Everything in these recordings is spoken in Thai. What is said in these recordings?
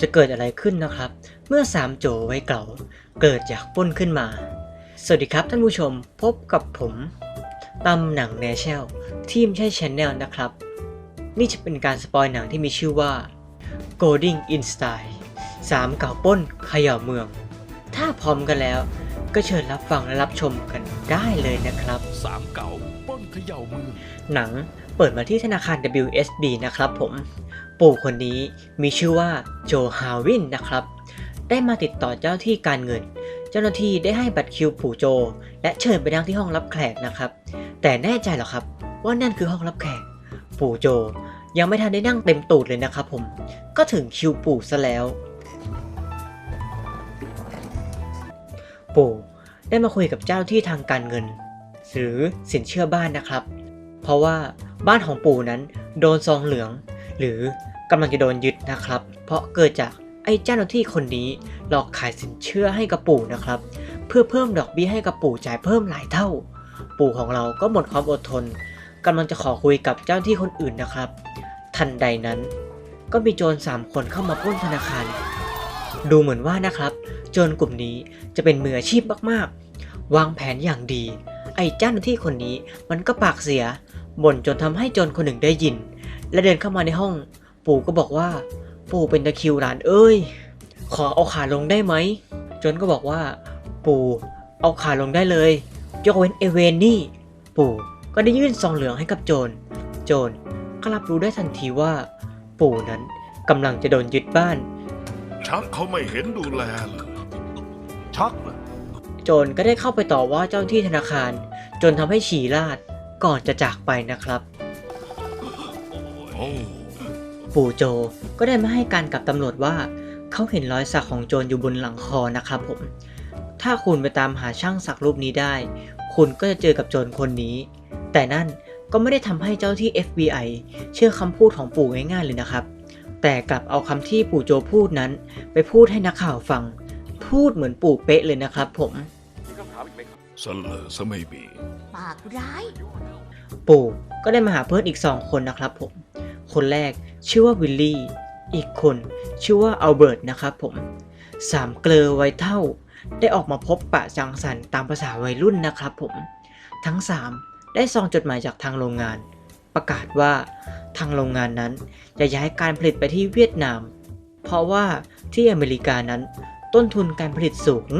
จะเกิดอะไรขึ้นนะครับ เมื่อสามโจไว้เก่า เกิดจากปล้นขึ้นมา สวัสดีครับท่านผู้ชมพบกับผมตำหนังแนชแนลทีมใช่ชแนลนะครับ นี่จะเป็นการสปอยหนังที่มีชื่อว่า Golding in Style สามเก่าปล้นเขย่าเมือง ถ้าพร้อมกันแล้ว ก็เชิญรับฟังและรับชมกันได้เลยนะครับ สามเก่าปล้นเขย่าเมืองหนัง เปิดมาที่ธนาคาร WSB นะครับผม ปู่คนนี้มีชื่อว่าโจฮาวินนะครับ ได้มาติดต่อเจ้าที่การเงิน เจ้าหน้าที่ได้ให้บัตรคิวปู่โจ และเชิญไปนั่งที่ห้องรับแขกนะครับ แต่แน่ใจหรอครับ ว่านั่นคือห้องรับแขก ปู่โจยังไม่ทันได้นั่งเต็มตูดเลยนะครับผม ก็ถึงคิวปู่ซะแล้ว ปู่ได้มาคุยกับเจ้าที่ทางการเงิน หรือสินเชื่อบ้านนะครับ เพราะว่า บ้านของปู่นั้นโดนซองเหลือง หรือกำลังจะโดนยึดนะครับ เพราะเกิดจากไอ้เจ้าหน้าที่คนนี้หลอกขายสินเชื่อให้กับปู่นะครับ เพื่อเพิ่มดอกเบี้ยให้กับปู่จ่ายเพิ่มหลายเท่า ปู่ของเราก็หมดความอดทนกำลังจะขอคุยกับเจ้าหน้าที่คนอื่นนะครับ ทันใดนั้น ก็มีโจรสามคนเข้ามาปล้นธนาคาร ดูเหมือนว่านะครับ โจรกลุ่มนี้จะเป็นมืออาชีพมากๆ วางแผนอย่างดี ไอ้เจ้าหน้าที่คนนี้มันก็ปากเสีย บ่นจนทำให้โจรคนหนึ่งได้ยิน และเดินเข้ามาในห้อง ปู่ก็บอกว่า ปู่เป็นตะคริวหลานเอ้ย ขอเอาขาลงได้ไหมโจรก็บอกว่า ปู่เอาขาลงได้เลย ยกเว้นเอเวนนี่ ปู่ก็ได้ยื่นซองเหลืองให้กับโจร โจรก็รับรู้ได้ทันทีว่า ปู่นั้นกำลังจะโดนยึดบ้าน ชักเขาไม่เห็นดูแลเลยชักเหรอโจรก็ได้เข้าไปต่อว่าเจ้าหน้าที่ธนาคาร จนทำให้ฉี่ราด ก่อนจะจากไปนะครับโอ้ปู่โจก็ได้มาให้การกับตำรวจว่า เขาเห็นรอยสักของโจรอยู่บนหลังคอนะครับผม ถ้าคุณไปตามหาช่างสักรูปนี้ได้ คุณก็จะเจอกับโจรคนนี้ แต่นั่นก็ไม่ได้ทำให้เจ้าที่ FBI เชื่อคำพูดของปู่ง่ายๆเลยนะครับ แต่กลับเอาคำที่ปู่โจพูดนั้น ไปพูดให้นักข่าวฟัง พูดเหมือนปู่เป๊ะเลยนะครับผม สนเลอซะไม่มี ปากร้าย ปู่ก็ได้มาหาเพื่อนอีกสองคนนะครับผม คนแรกชื่อว่าวิลลี่ อีกคนชื่อว่าอัลเบิร์ตนะครับผม สามเกลอไวยเท่า ได้ออกมาพบปะสังสรรค์ตามภาษาวัยรุ่นนะครับผม ทั้งสามได้ซองจดหมายจากทางโรงงาน ประกาศว่าทางโรงงานนั้นจะย้ายการผลิตไปที่เวียดนาม เพราะว่าที่อเมริกานั้นต้นทุนการผลิตสูง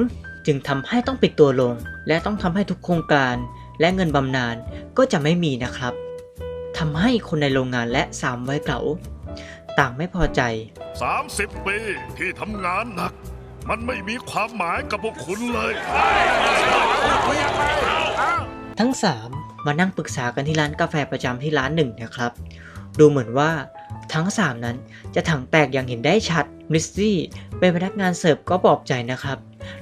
จึงทำให้ต้องปิดตัวลง และต้องทำให้ทุกโครงการ และเงินบำนาญก็จะไม่มีนะครับทำให้คนในโรงงานและสามวัยเก่าต่างไม่พอใจ 30 ปีที่ทำงานหนัก มันไม่มีความหมายกับพวกคุณเลยทั้ง 3 มานั่งปรึกษากันที่ร้านกาแฟประจำที่ร้านหนึ่งนะครับ ดูเหมือนว่าทั้ง 3 นั้นจะถังแตกอย่างเห็นได้ชัดมิสซี่เป็นพนักงานเสิร์ฟก็ปลอบใจนะครับ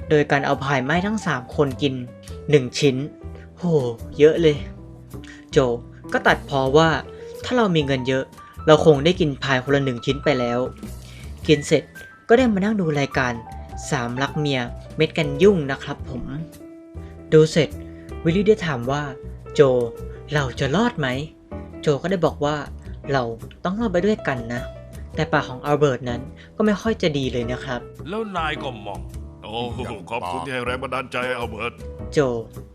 โดยการเอาพายไม้ทั้ง 3 คนกิน 1 ชิ้น โห เยอะเลย โจก็ตัดพอว่า ถ้าเรามีเงินเยอะ เราคงได้กินพายคนละหนึ่งชิ้นไปแล้ว กินเสร็จก็ได้มานั่งดูรายการสามรักเมียเม็ดกันยุ่งนะครับผม ดูเสร็จวิลลี่ได้ถามว่า โจ เราจะรอดไหม โจก็ได้บอกว่า เราต้องรอดไปด้วยกันนะ แต่ปากของอัลเบิร์ตนั้นก็ไม่ค่อยจะดีเลยนะครับ แล้วนายก็มอง อ้ขอบคุณที่ให้แรงบันดาลใจเอาเบิร์ตโจ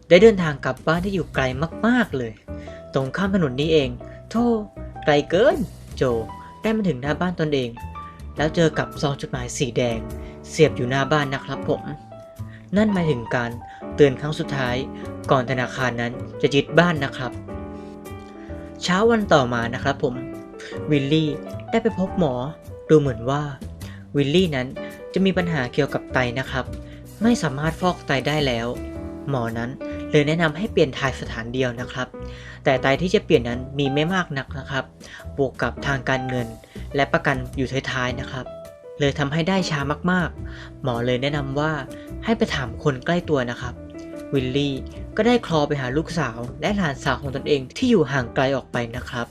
ได้เดินทางกลับบ้านที่อยู่ไกลมากๆเลย ตรงข้ามถนนนี้เอง โธ่ไกลเกิน โจได้มาถึงหน้าบ้านตนเอง แล้วเจอกับซองจดหมายสีแดง เสียบอยู่หน้าบ้านนะครับผม นั่นหมายถึงการเตือนครั้งสุดท้าย ก่อนธนาคารนั้นจะยึดบ้านนะครับ เช้าวันต่อมานะครับผม วิลลี่ได้ไปพบหมอดูเหมือนว่าวิลลี่นั้น จะมีปัญหาเกี่ยวกับไตนะครับ ไม่สามารถฟอกไตได้แล้ว หมอนั้นเลยแนะนำให้เปลี่ยนถ่ายสถานเดียวนะครับ แต่ไตที่จะเปลี่ยนนั้นมีไม่มากนักนะครับ บวกกับทางการเงิน และประกันอยู่ท้ายๆนะครับ เลยทำให้ได้ช้ามากๆ หมอเลยแนะนำว่าให้ไปถามคนใกล้ตัวนะครับ วิลลี่ก็ได้คลอไปหาลูกสาวและหลานสาวของตนเองที่อยู่ห่างไกลออกไปนะครับ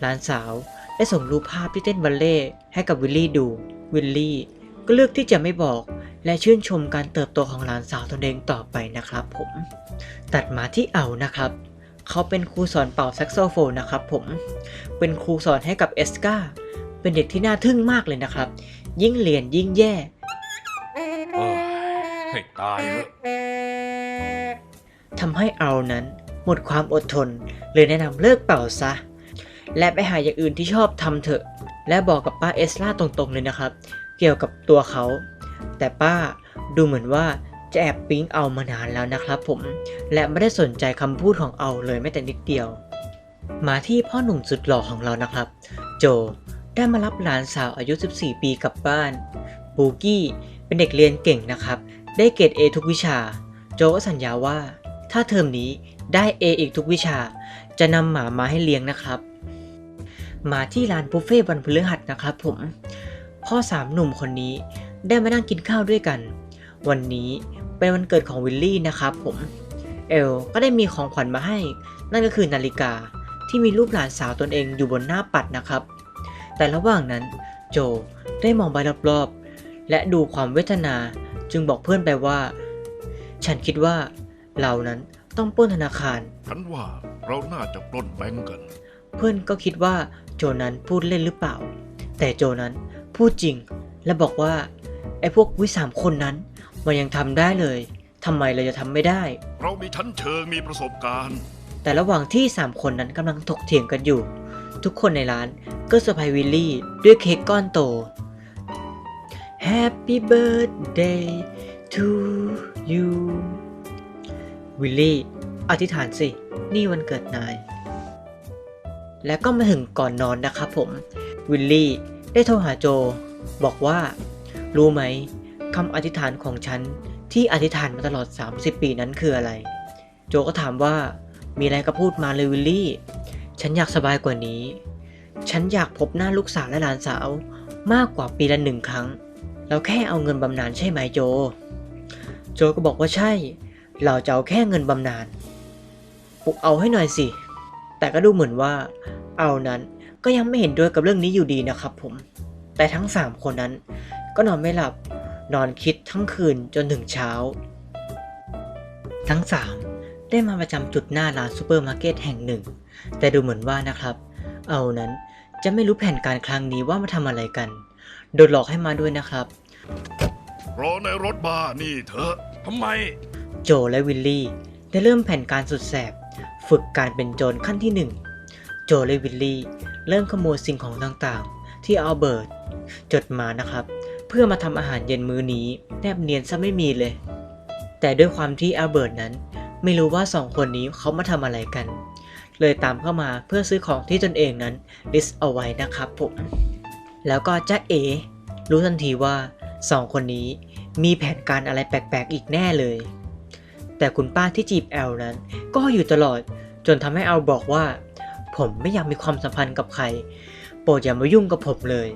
หลานสาวได้ส่งรูปภาพที่เต้นบัลเล่ให้กับวิลลี่ดู วิลลี่ ก็เลือกที่จะไม่บอกและชื่นชมการเติบโตของหลานสาวตนเองต่อไปนะครับผม ตัดมาที่เอานะครับ เขาเป็นครูสอนเป่าแซกโซโฟนนะครับผม เป็นครูสอนให้กับเอสกาเป็นเด็กที่น่าทึ่งมากเลยนะครับ ยิ่งเรียนยิ่งแย่เอ้ยให้ตายเถอะทำให้เอานั้น หมดความอดทนเลยแนะนำเลิกเป่าซะ และไปหาอย่างอื่นที่ชอบทำเถอะ และบอกกับป้าเอสล่าตรงๆเลยนะครับ เกี่ยวกับตัวเขา แต่ป้าดูเหมือนว่าจะแอบปิ๊งเอามานานแล้วนะครับผม และไม่ได้สนใจคำพูดของเอาเลยแม้แต่นิดเดียว มาที่พ่อหนุ่มสุดหล่อของเรานะครับ โจได้มารับหลานสาวอายุ 14 ปีกลับบ้านบูกี้เป็นเด็กเรียนเก่งนะครับ ได้เกรด A ทุกวิชา โจก็สัญญาว่า ถ้าเทอมนี้ได้ A อีกทุกวิชา จะนำหมามาให้เลี้ยงนะครับ มาที่ร้านบุฟเฟ่ต์วันพฤหัสนะครับผม พ่อสามหนุ่มคนนี้ได้มานั่งกินข้าวด้วยกัน วันนี้เป็นวันเกิดของวิลลี่นะครับผมเอลก็ได้มีของขวัญมาให้ นั่นก็คือนาฬิกาที่มีรูปหลานสาวตนเองอยู่บนหน้าปัดนะครับ แต่ระหว่างนั้นโจได้มองไปรอบๆ และดูความเวทนาจึงบอกเพื่อนไปว่า ฉันคิดว่าเรานั้นต้องปล้นธนาคาร ฉันว่าเราน่าจะปล้นแบงก์กัน เพื่อนก็คิดว่าโจนั้นพูดเล่นหรือเปล่า แต่โจนั้น พูดจริง และบอกว่าไอ้พวกวิสามคนนั้น มันยังทำได้เลยทำไมเราจะทำไม่ได้ เรามีชั้นเชิงมีประสบการณ์ แต่ระหว่างที่สามคนนั้นกำลังถกเถียงกันอยู่ ทุกคนในร้านก็เซอร์ไพรส์วิลลี่ด้วยเค้กก้อนโต Happy birthday to you วิลลี่อธิษฐานสิ นี่วันเกิดนาย และก็มาถึงก่อนนอนนะครับผม วิลลี่ ได้โทรหาโจ บอกว่า รู้ไหมคำอธิษฐานของฉันที่อธิษฐานมาตลอด 30 ปีนั้นคืออะไร โจก็ถามว่ามีอะไรก็พูดมาเลยวิลลี่ ฉันอยากสบายกว่านี้ ฉันอยากพบหน้าลูกสาวและหลานสาวมากกว่าปีละหนึ่งครั้งแล้วแค่เอาเงินบำนาญใช่ไหมโจ โจก็บอกว่าใช่ เราจะเอาแค่เงินบำนาญปลุกเอาให้หน่อยสิ แต่ก็ดูเหมือนว่า เอานั้น ก็ยังไม่เห็นด้วยกับเรื่องนี้อยู่ดีนะครับผม แต่ทั้งสามคนนั้น ก็นอนไม่หลับนอนคิดทั้งคืนจนถึงเช้า ทั้งสามได้มาประจำจุดหน้าร้านซูเปอร์มาร์เก็ตแห่งหนึ่ง แต่ดูเหมือนว่านะครับ เอานั้นจะไม่รู้แผนการครั้งนี้ว่ามาทำอะไรกัน โดนหลอกให้มาด้วยนะครับ รอในรถบ้านี่เถอะทำไม โจและวิลลี่ได้เริ่มแผนการสุดแสบ ฝึกการเป็นโจรขั้นที่หนึ่งโจและวิลลี่ เริ่มขโมยสิ่งของต่างๆ ที่อัลเบิร์ตจดมานะครับ เพื่อมาทำอาหารเย็นมื้อนี้แนบเนียนซะไม่มีเลย แต่ด้วยความที่อัลเบิร์ตนั้น ไม่รู้ว่าสองคนนี้เขามาทำอะไรกัน เลยตามเข้ามาเพื่อซื้อของที่ตนเองนั้นลิสต์เอาไว้นะครับผมแล้วก็จ้าเอ รู้ทันทีว่าสองคนนี้มีแผนการอะไรแปลกๆ อีกแน่เลย แต่คุณป้าที่จีบแอลนั้น ก็อยู่ตลอดจนทำให้แอลบอกว่า ผมไม่อยากมีความสัมพันธ์กับใคร โปรดอย่ามายุ่งกับผมเลย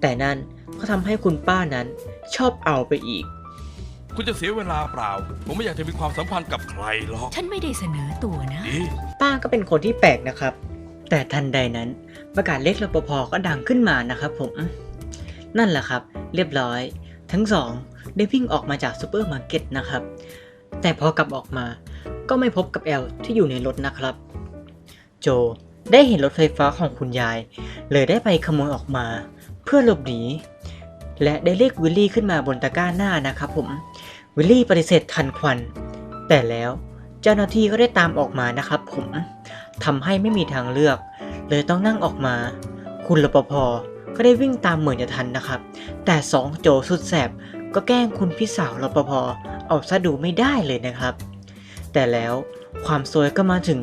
แต่นั่นก็ทำให้คุณป้านั้นชอบเอาไปอีก คุณจะเสียเวลาเปล่า ผมไม่อยากจะมีความสัมพันธ์กับใครหรอกฉันไม่ได้เสนอตัวนะ ดีป้าก็เป็นคนที่แปลกนะครับ แต่ทันใดนั้น ประกาศเรียกรปภก็ดังขึ้นมานะครับผม นั่นแหละครับ เรียบร้อย ทั้งสองได้วิ่งออกมาจากซูเปอร์มาร์เก็ตนะครับ แต่พอกลับออกมาก็ไม่พบกับแอลที่อยู่ในรถนะครับ โจได้เห็นรถไฟฟ้าของคุณยาย เลยได้ไปขโมยออกมา เพื่อหลบหนี และได้เรียกวิลลี่ขึ้นมาบนตะกร้าหน้านะครับผม วิลลี่ปฏิเสธทันควัน แต่แล้วเจ้าหน้าที่ก็ได้ตามออกมานะครับผมทำให้ไม่มีทางเลือก เลยต้องนั่งออกมา คุณรปภก็ได้วิ่งตามเหมือนจะทันนะครับ แต่สองโจสุดแสบก็แกล้งคุณพี่สาวรปภเอาซะดูไม่ได้เลยนะครับ แต่แล้วความซวยก็มาถึง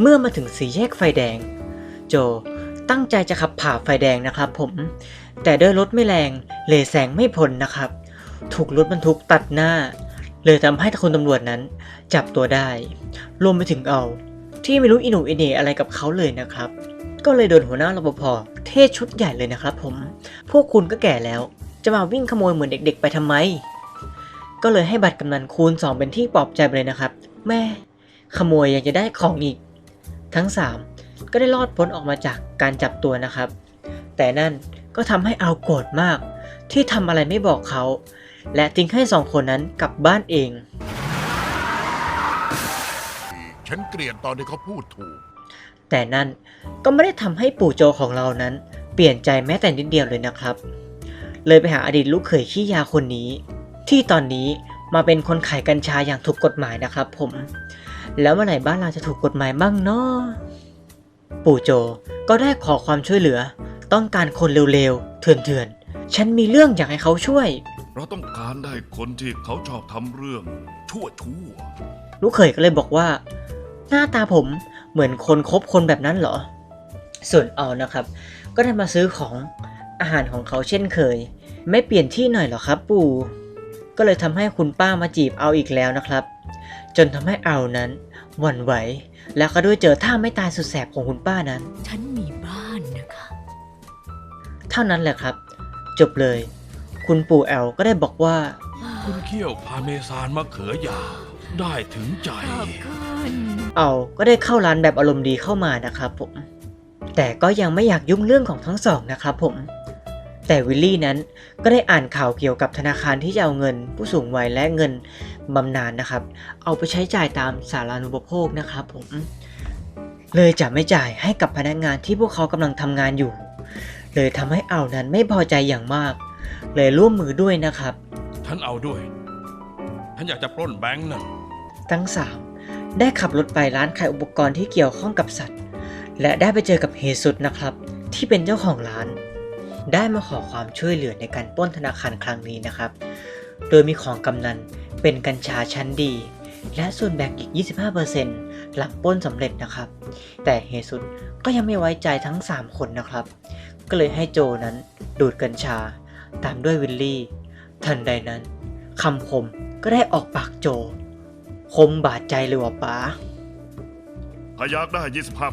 เมื่อมาถึงสี่แยกไฟแดง โจตั้งใจจะขับผ่าไฟแดงนะครับผม แต่ด้วยรถไม่แรงเลยแซงไม่พ้นนะครับ ถูกรถบรรทุกตัดหน้า เลยทำให้คุณตำรวจนั้น จับตัวได้ รวมไปถึงเอา ที่ไม่รู้อินูอินเนอะไรกับเขาเลยนะครับ ก็เลยโดนหัวหน้ารปภเทศชุดใหญ่เลยนะครับผม พวกคุณก็แก่แล้ว จะมาวิ่งขโมยเหมือนเด็ก ๆ ไปทำไม ก็เลยให้บัตรกำนันคูณ 2 เป็นที่ปลอบใจไปเลยนะครับ แม่ขโมยยังจะได้ของอีก ทั้ง 3 ก็ได้รอดพ้นออกมาจากการจับตัวนะครับ แต่นั่นก็ทำให้เอาโกรธมาก ที่ทำอะไรไม่บอกเขา และทิ้งให้สองคนนั้นกลับบ้านเอง ฉันเกลียดตอนที่เขาพูดถูก แต่นั่นก็ไม่ได้ทำให้ปู่โจของเรานั้น เปลี่ยนใจแม้แต่นิดเดียวเลยนะครับ เลยไปหาอดีตลูกเขยขี้ยาคนนี้ ที่ตอนนี้มาเป็นคนขายกัญชาอย่างถูกกฎหมายนะครับผม แล้วเมื่อไหร่บ้านเราจะถูกกฎหมายบ้างเนาะปู่โจก็ได้ขอความช่วยเหลือ ต้องการคนเร็วๆ เถื่อนๆ ฉันมีเรื่องอยากให้เขาช่วย เราต้องการได้คนที่เขาชอบทำเรื่องชั่วชั่วลูกเขยก็เลยบอกว่า หน้าตาผมเหมือนคนคบคนแบบนั้นเหรอ ส่วนเอานะครับ ก็ได้มาซื้อของอาหารของเขาเช่นเคย ไม่เปลี่ยนที่หน่อยเหรอครับ ปู่ ก็เลยทำให้คุณป้ามาจีบเอาอีกแล้วนะครับ จนทำให้เอานั้นหวั่นไหว แล้วก็ด้วยเจอท่าไม่ตายสุดแสบของคุณป้านั้น ฉันมีบ้านนะคะ เท่านั้นแหละครับ จบเลย คุณปู่แอลก็ได้บอกว่า คุณเคี่ยวพาเมซานมะเขือยาวได้ถึงใจ ขอบคุณเอาก็ได้เข้าร้านแบบอารมณ์ดีเข้ามานะครับผม แต่ก็ยังไม่อยากยุ่งเรื่องของทั้งสองนะครับผม แต่วิลลี่นั้นก็ได้อ่านข่าวเกี่ยวกับธนาคารที่จะเอาเงิน ผู้สูงวัยและเงินบำนาญนะครับ เอาไปใช้จ่ายตามสารานุปโภคนะครับผม เลยจะไม่จ่ายให้กับพนักงานที่พวกเขากำลังทำงานอยู่ เลยทำให้เอานั้นไม่พอใจอย่างมาก เลยร่วมมือด้วยนะครับฉันเอาด้วยฉันอยากจะปล้นแบงค์นั่นทั้งสามได้ขับรถไปร้านขายอุปกรณ์ที่เกี่ยวข้องกับสัตว์ และได้ไปเจอกับเฮซุดนะครับ ที่เป็นเจ้าของร้าน ได้มาขอความช่วยเหลือในการปล้นธนาคารครั้งนี้นะครับ โดยมีของกำนันเป็นกัญชาชั้นดี และส่วนแบ่งอีก 25%หลังปล้นสำเร็จนะครับ แต่เฮซุดก็ยังไม่ไว้ใจทั้ง 3 คนนะครับ ก็เลยให้โจนั้นดูดกัญชา ตามด้วยวิลลี่ ทันใดนั้นคำคมก็ได้ออกปากโจ คมบาดใจเลยว่ะป๋า ถ้าอยากได้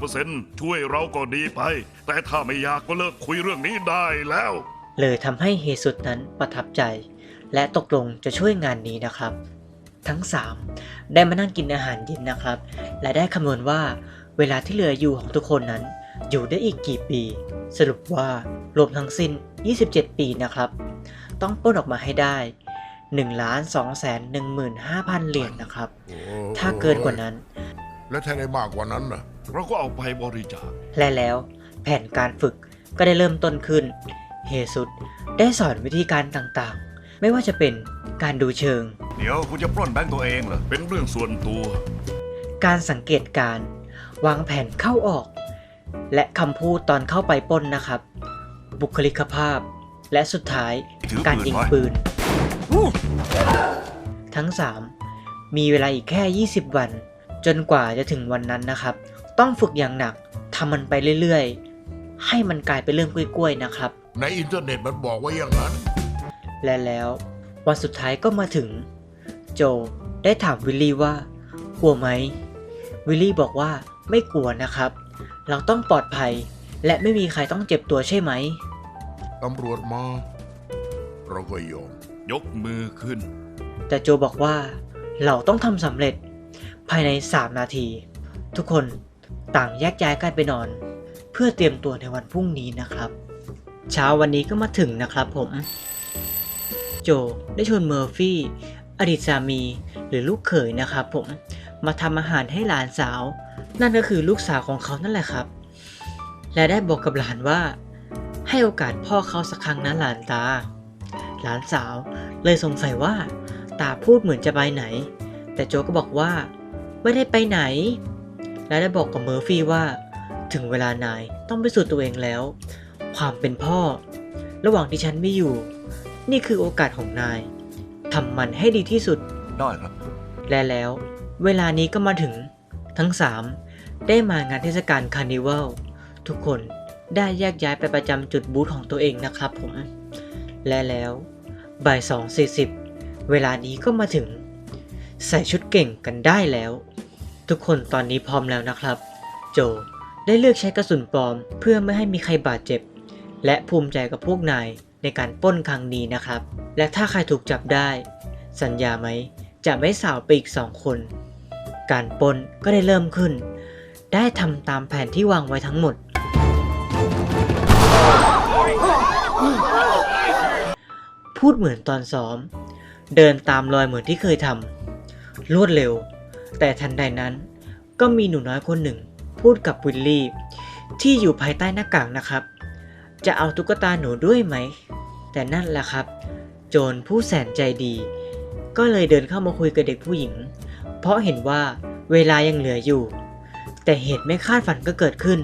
25%ช่วยเราก็ดีไป แต่ถ้าไม่อยากก็เลิกคุยเรื่องนี้ได้แล้ว เลยทำให้เฮซุดนั้นประทับใจ และตกลงจะช่วยงานนี้นะครับ ทั้ง 3 ได้มานั่งกินอาหารเย็นนะครับ และได้คำนวณว่าเวลาที่เหลืออยู่ของทุกคนนั้น อยู่ได้อีกกี่ปี สรุปว่ารวมทั้งสิ้น 27 ปีนะครับ ต้องปล้นออกมาให้ได้1ล้าน2แสน15,000 เหรียญนะครับ ถ้าเกินกว่านั้น แล้วถ้าได้มากกว่านั้นน่ะเราก็เอาไปบริจาค และแล้วแผนการฝึกก็ได้เริ่มต้นขึ้น เฮซุดได้สอนวิธีการต่างๆ ไม่ว่าจะเป็นการดูเชิง เดี๋ยวคุณจะปล้นแบงค์ตัวเองเหรอ เป็นเรื่องส่วนตัว การสังเกตการณ์วางแผนเข้าออก และคำพูดตอนเข้าไปปล้นนะครับ บุคลิกภาพ และสุดท้ายถือปืนการยิงไว้ ปืน ทั้ง 3 มีเวลาอีกแค่ 20 วัน จนกว่าจะถึงวันนั้นนะครับ ต้องฝึกอย่างหนักทำมันไปเรื่อยๆ ให้มันกลายเป็นเรื่องกล้วยๆนะครับ ในอินเทอร์เน็ตมันบอกว่าอย่างนั้น และแล้ววันสุดท้ายก็มาถึง โจได้ถามวิลลี่ว่า กลัวไหม วิลลี่บอกว่าไม่กลัวนะครับ เราต้องปลอดภัย และไม่มีใครต้องเจ็บตัวใช่ไหมตำรวจมา เราก็ยอมยกมือขึ้น แต่โจบอกว่าเราต้องทำสำเร็จ ภายใน 3 นาที ทุกคนต่างแยกย้ายกันไปนอน เพื่อเตรียมตัวในวันพรุ่งนี้นะครับ เช้าวันนี้ก็มาถึงนะครับผม โจได้ชวนเมอร์ฟี่อดีตสามีหรือลูกเขยนะครับผมมาทำอาหารให้หลานสาว นั่นก็คือลูกสาวของเขานั่นแหละครับ และได้บอกกับหลานว่า ให้โอกาสพ่อเขาสักครั้งนะหลานตา หลานสาวเลยสงสัยว่า ตาพูดเหมือนจะไปไหน แต่โจก็บอกว่า ไม่ได้ไปไหน และได้บอกกับเมอร์ฟี่ว่า ถึงเวลานายต้องไปสู่ตัวเองแล้ว ความเป็นพ่อ ระหว่างที่ฉันไม่อยู่ นี่คือโอกาสของนายทำมันให้ดีที่สุด ได้ครับ และแล้ว เวลานี้ก็มาถึง ทั้ง 3 ได้มางานเทศกาลคาร์นิวัลทุกคนได้แยกย้ายไปประจำจุดบูธของตัวเองนะครับผม และแล้วบ่าย2.40 เวลานี้ก็มาถึง ใส่ชุดเก่งกันได้แล้ว ทุกคนตอนนี้พร้อมแล้วนะครับ โจได้เลือกใช้กระสุนปลอม เพื่อไม่ให้มีใครบาดเจ็บ และภูมิใจกับพวกนายในการปล้นครั้งนี้นะครับ และถ้าใครถูกจับได้ สัญญาไหมจะไม่สาวไปอีกสองคน การปล้นก็ได้เริ่มขึ้น ได้ทำตามแผนที่วางไว้ทั้งหมด พูดเหมือนตอนซ้อม เดินตามรอยเหมือนที่เคยทำ รวดเร็ว แต่ทันใดนั้น ก็มีหนูน้อยคนหนึ่ง พูดกับวิลลี่ ที่อยู่ภายใต้หน้ากากนะครับ จะเอาตุ๊กตาหนูด้วยไหม แต่นั่นแหละครับ โจรผู้แสนใจดี ก็เลยเดินเข้ามาคุยกับเด็กผู้หญิง เพราะเห็นว่าเวลายังเหลืออยู่ แต่เหตุไม่คาดฝันก็เกิดขึ้น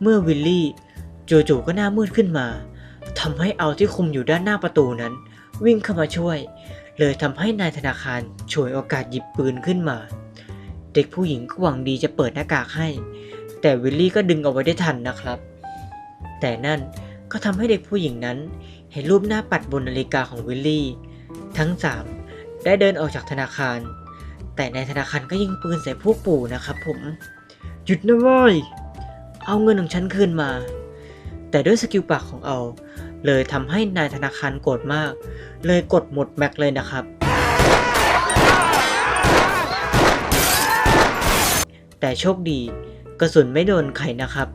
เมื่อวิลลี่จู่ๆก็หน้ามืดขึ้นมาทำให้เอาที่คุมอยู่ด้านหน้าประตูนั้น วิ่งเข้ามาช่วย เลยทำให้นายธนาคารฉวยโอกาสหยิบปืนขึ้นมา เด็กผู้หญิงก็หวังดีจะเปิดหน้ากากให้ แต่วิลลี่ก็ดึงเอาไว้ได้ทันนะครับ แต่นั่นก็ทำให้เด็กผู้หญิงนั้น เห็นรูปหน้าปัดบนนาฬิกาของวิลลี่ ทั้งสามได้เดินออกจากธนาคาร แต่ในธนาคารก็ยิงปืนใส่พวกปู่นะครับผม หยุดนะว้ยเอาเงินของฉันคืนมา แต่ด้วยสกิลปากของเอา เลยทำให้นายธนาคารโกรธมาก เลยกดหมดแม็กเลยนะครับ แต่โชคดีกระสุนไม่โดนใครนะครับ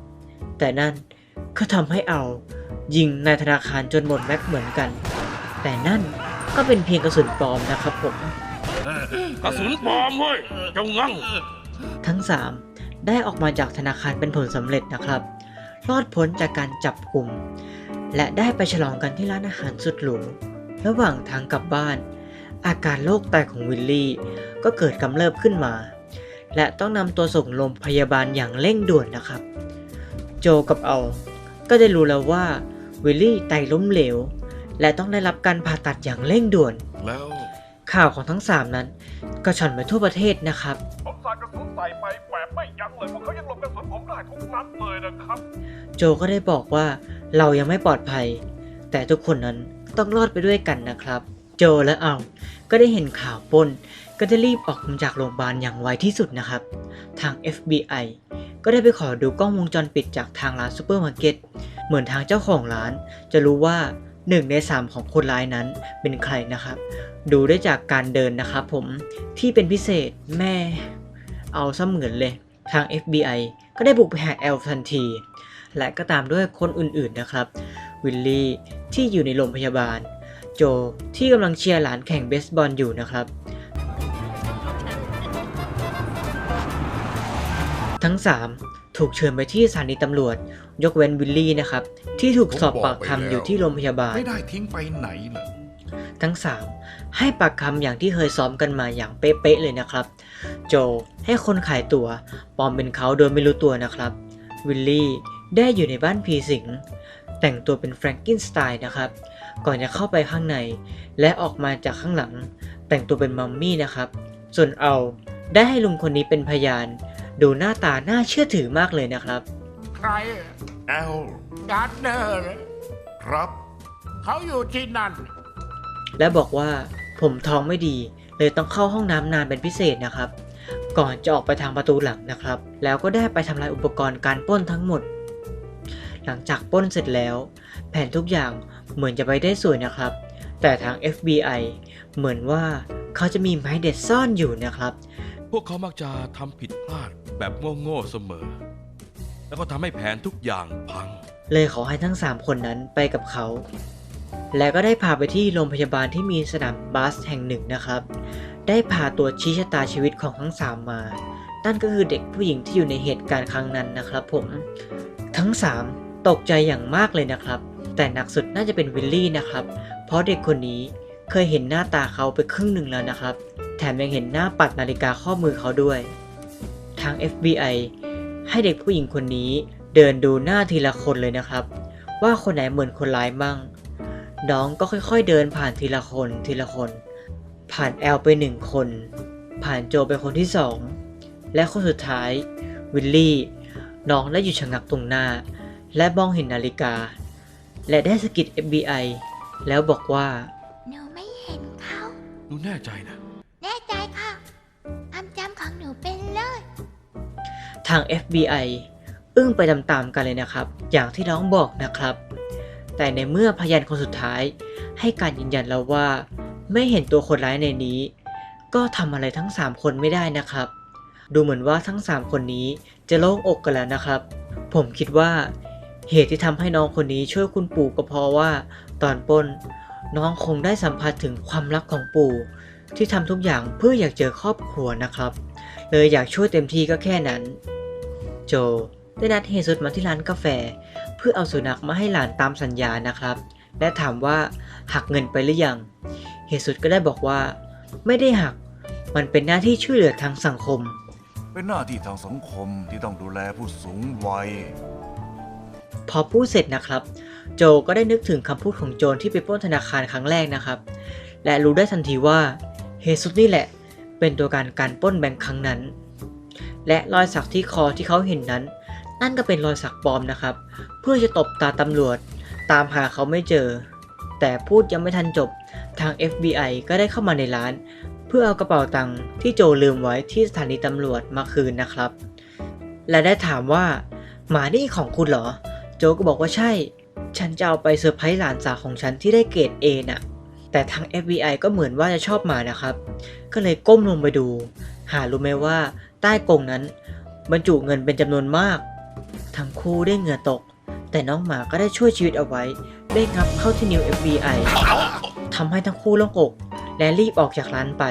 แต่นั่นก็ทำให้เอายิงนายธนาคารจนหมดแม็กเหมือนกัน แต่นั่นก็เป็นเพียงกระสุนปลอมนะครับผม กระสุนปลอมเว้ยเจ้างั่งทั้ง 3 ได้ออกมาจากธนาคารเป็นผลสำเร็จนะครับ รอดพ้นจากการจับกลุ่ม และได้ไปฉลองกันที่ร้านอาหารสุดหรูระหว่างทางกลับบ้าน อาการโรคไตของวิลลี่ ก็เกิดกำเริบขึ้นมา และต้องนำตัวส่งโรงพยาบาลอย่างเร่งด่วนนะครับ โจกับเอา ก็ได้รู้แล้วว่าวิลลี่ไตล้มเหลว และต้องได้รับการผ่าตัดอย่างเร่งด่วน แล้วข่าวของทั้ง 3 นั้นกระชอนไปทั่วประเทศนะครับ ผมสาดกระสุนใส่ไปแบบไม่ยั้งเลยพวกเขายังหลบกระสุนผมได้ทุกนัดเลยนะครับ โจก็ได้บอกว่า เรายังไม่ปลอดภัย แต่ทุกคนนั้นต้องรอดไปด้วยกันนะครับ โจและเอาก็ได้เห็นข่าวปล้นก็ได้รีบออกมาจากโรงพยาบาลอย่างไวที่สุดนะครับ ทาง FBI ก็ได้ไปขอดูกล้องวงจรปิดจากทางร้านซูเปอร์มาร์เก็ต เหมือนทางเจ้าของร้าน จะรู้ว่าหนึ่งในสามของคนร้ายนั้นเป็นใครนะครับ ดูได้จากการเดินนะครับผม ที่เป็นพิเศษแม่ เอาซะเหมือนเลย ทาง FBI ก็ได้บุกไปหาแอลทันที และก็ตามด้วยคนอื่นๆนะครับ วิลลี่ที่อยู่ในโรงพยาบาล โจที่กำลังเชียร์หลานแข่งเบสบอลอยู่นะครับ ทั้ง 3 ถูกเชิญไปที่สถานีตำรวจ ยกเว้นวิลลี่นะครับ ที่ถูกสอบปากคำอยู่ที่โรงพยาบาล ไม่ได้ทิ้งไปไหนเลยทั้ง 3 ให้ปากคำอย่างที่เคยซ้อมกันมาอย่างเป๊ะๆเลยนะครับ โจให้คนขายตั๋วปลอมเป็นเขาโดยไม่รู้ตัวนะครับ วิลลี่ ได้อยู่ในบ้านผีสิง แต่งตัวเป็นแฟรงกินสไตน์นะครับ ก่อนจะเข้าไปข้างใน และออกมาจากข้างหลัง แต่งตัวเป็นมัมมี่นะครับ ส่วนเอาได้ให้ลุงคนนี้เป็นพยาน ดูหน้าตาน่าเชื่อถือมากเลยนะครับ ใครแอลการ์ดเนอร์ครับ เขาอยู่ที่นั่น และบอกว่าผมท้องไม่ดี เลยต้องเข้าห้องน้ำนานเป็นพิเศษนะครับ ก่อนจะออกไปทางประตูหลังนะครับ แล้วก็ได้ไปทำลายอุปกรณ์การปล้นทั้งหมด หลังจากปล้นเสร็จแล้ว แผนทุกอย่างเหมือนจะไปได้สวยนะครับ แต่ทาง FBI เหมือนว่าเขาจะมีไม้เด็ดซ่อนอยู่นะครับ พวกเขามักจะทำผิดพลาดแบบโง่ๆเสมอ แล้วก็ทำให้แผนทุกอย่างพัง เลยขอให้ทั้ง 3 คนนั้นไปกับเขา และก็ได้พาไปที่โรงพยาบาลที่มีสนามบาสแห่งหนึ่งนะครับ ได้พาตัวชี้ชะตาชีวิตของทั้ง 3 มานั่นก็คือเด็กผู้หญิงที่อยู่ในเหตุการณ์ครั้งนั้นนะครับผม ทั้ง 3 ตกใจอย่างมากเลยนะครับ แต่หนักสุดน่าจะเป็นวิลลี่นะครับ เพราะเด็กคนนี้เคยเห็นหน้าตาเขาไปครึ่งหนึ่งแล้วนะครับ แถมยังเห็นหน้าปัดนาฬิกาข้อมือเขาด้วย ทาง FBI ให้เด็กผู้หญิงคนนี้เดินดูหน้าทีละคนเลยนะครับ ว่าคนไหนเหมือนคนร้ายมั่ง น้องก็ค่อยๆเดินผ่านทีละคนทีละคน ผ่านแอลไปหนึ่งคน ผ่านโจไปคนที่สองและคนสุดท้ายวิลลี่น้องได้อยู่ชะงักตรงหน้า และมองเห็นนาฬิกา และได้สะกิด FBI แล้วบอกว่า หนูไม่เห็นเขา หนูแน่ใจนะ แน่ใจค่ะความจำของหนูเป็นเลยทาง FBI อึ้งไปตามๆกันเลยนะครับ อย่างที่น้องบอกนะครับ แต่ในเมื่อพยานคนสุดท้าย ให้การยืนยันแล้วว่า ไม่เห็นตัวคนร้ายในนี้ ก็ทำอะไรทั้ง 3 คนไม่ได้นะครับ ดูเหมือนว่าทั้ง 3 คนนี้จะโล่งอกกันแล้วนะครับ ผมคิดว่า เหตุที่ทำให้น้องคนนี้ช่วยคุณปู่ก็เพราะว่า ตอนปนน้องคงได้สัมผัสถึงความรักของปู่ ที่ทำทุกอย่างเพื่ออยากเจอครอบครัวนะครับ เลยอยากช่วยเต็มที่ก็แค่นั้น โจได้นัดเฮซุสมาที่ร้านกาแฟ เพื่อเอาสุนัขมาให้หลานตามสัญญานะครับ และถามว่าหักเงินไปหรือยังเฮสุดก็ได้บอกว่า ไม่ได้หัก มันเป็นหน้าที่ช่วยเหลือทางสังคม เป็นหน้าที่ทางสังคมที่ต้องดูแลผู้สูงวัย พอพูดเสร็จนะครับ โจก็ได้นึกถึงคำพูดของโจรที่ไปปล้นธนาคารครั้งแรกนะครับ และรู้ได้ทันทีว่าเฮซุสนี่แหละ เป็นตัวการการปล้นแบงค์ครั้งนั้น และรอยสักที่คอที่เขาเห็นนั้น นั่นก็เป็นรอยสักปลอมนะครับ เพื่อจะตบตาตำรวจ ตามหาเขาไม่เจอ แต่พูดยังไม่ทันจบทาง FBI ก็ได้เข้ามาในร้าน เพื่อเอากระเป๋าตังค์ที่โจลืมไว้ที่สถานีตำรวจมาคืนนะครับ และได้ถามว่าหมานี่ของคุณเหรอ โจก็บอกว่าใช่ ฉันจะเอาไปเซอร์ไพรส์หลานสาวของฉันที่ได้เกรด A น่ะ แต่ทาง FBI ก็เหมือนว่าจะชอบหมานะครับ ก็เลยก้มลงไปดู หารู้ไหมว่าใต้กรงนั้น บรรจุเงินเป็นจำนวนมาก ทั้งคู่ได้เหงื่อตก แต่น้องหมาก็ได้ช่วยชีวิตเอาไว้ ได้งับเข้าที่นิ้ว FBI ทำให้ทั้งคู่โล่งอก และรีบออกจากร้านไป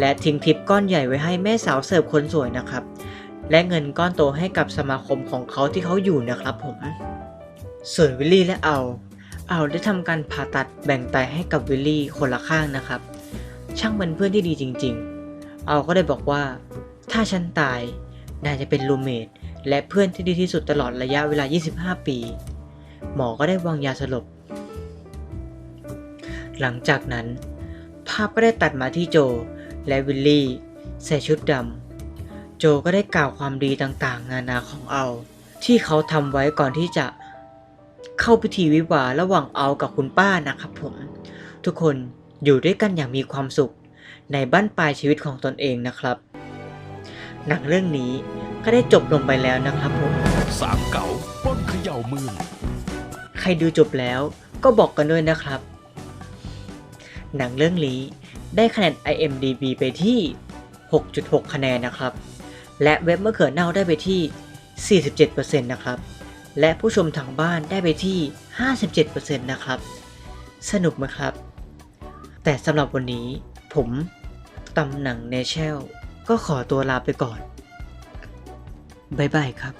และทิ้งทิปก้อนใหญ่ไว้ให้แม่สาวเสิร์ฟคนสวยนะครับ และเงินก้อนโตให้กับสมาคมของเขาที่เขาอยู่นะครับผม ส่วนวิลลี่และเอาเอาได้ทำการผ่าตัดแบ่งไตให้กับวิลลี่คนละข้างนะครับ ช่างเป็นเพื่อนที่ดีจริง ๆ เอาก็ได้บอกว่า ถ้าฉันตายนายจะเป็นรูเมทและเพื่อนที่ดีที่สุดตลอดระยะเวลา 25 ปี หมอก็ได้วางยาสลบ หลังจากนั้น ภาพก็ได้ตัดมาที่โจและวิลลี่ใส่ชุดดำ โจก็ได้กล่าวความดีต่างๆ นานาของเอา ที่เขาทำไว้ก่อนที่จะเข้าพิธีวิวาห์ระหว่างเอากับคุณป้านะครับผม ทุกคนอยู่ด้วยกันอย่างมีความสุขในบ้านปลายชีวิตของตนเองนะครับ หนังเรื่องนี้ก็ได้จบลงไปแล้วนะครับผมสามเก๋าปล้นเขย่าเมืองใครดูจบแล้วก็บอกกันด้วยนะครับ หนังเรื่องนี้ได้คะแนน IMDB ไปที่ 6.6 คะแนนนะครับ และเว็บมะเขือเน่าได้ไปที่ 47%นะครับ และผู้ชมทางบ้านได้ไปที่ 57%นะครับ สนุกไหมครับ แต่สำหรับวันนี้ผมตำหนังเนเชลก็ขอตัวลาไปก่อน บ๊ายบายครับ